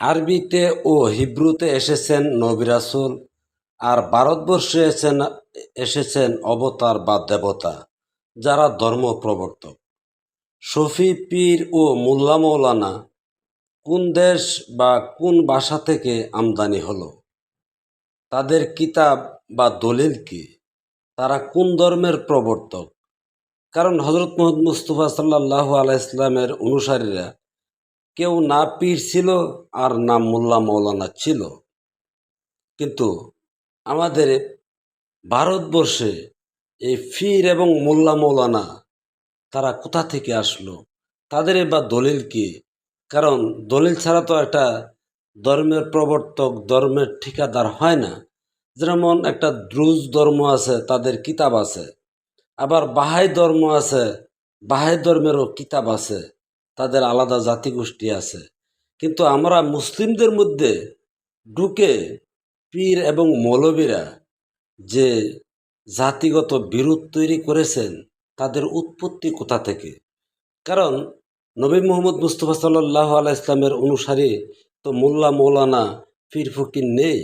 আরবিতে ও হিব্রুতে এসেছেন নবী রাসূল আর ভারতবর্ষে এসেছেন এসেছেন অবতার বা দেবতা, যারা ধর্ম প্রবর্তক। সফি পীর ও মোল্লা মৌলানা কোন দেশ বা কোন ভাষা থেকে আমদানি হলো? তাদের কিতাব বা দলিল কি? তারা কোন ধর্মের প্রবর্তক? কারণ হজরত মোহাম্মদ মুস্তফা সাল্লাহ আলাইসলামের অনুসারীরা কেউ না পীর ছিল আর না মোল্লা মৌলানা ছিল। কিন্তু আমাদের ভারতবর্ষে এই ফির এবং মোল্লা মৌলানা তারা কোথা থেকে আসলো? তাদের বা দলিল কি? কারণ দলিল ছাড়া তো একটা ধর্মের প্রবর্তক, ধর্মের ঠিকাদার হয় না। যেমন একটা দ্রুজ ধর্ম আছে, তাদের কিতাব আছে। আবার বাহাই ধর্ম আছে, বাহাই ধর্মেরও কিতাব আছে। তাদের আলাদা জাতিগোষ্ঠী আছে। কিন্তু আমরা মুসলিমদের মধ্যে ঢুকে পীর এবং মৌলবীরা যে জাতিগত বিরোধ তৈরি করেছেন, তাদের উৎপত্তি কোথা থেকে? কারণ নবী মোহাম্মদ মুস্তফা সাল্লাহ আলাহ ইসলামের অনুসারী তো মোল্লা মৌলানা পীর ফকির নেই।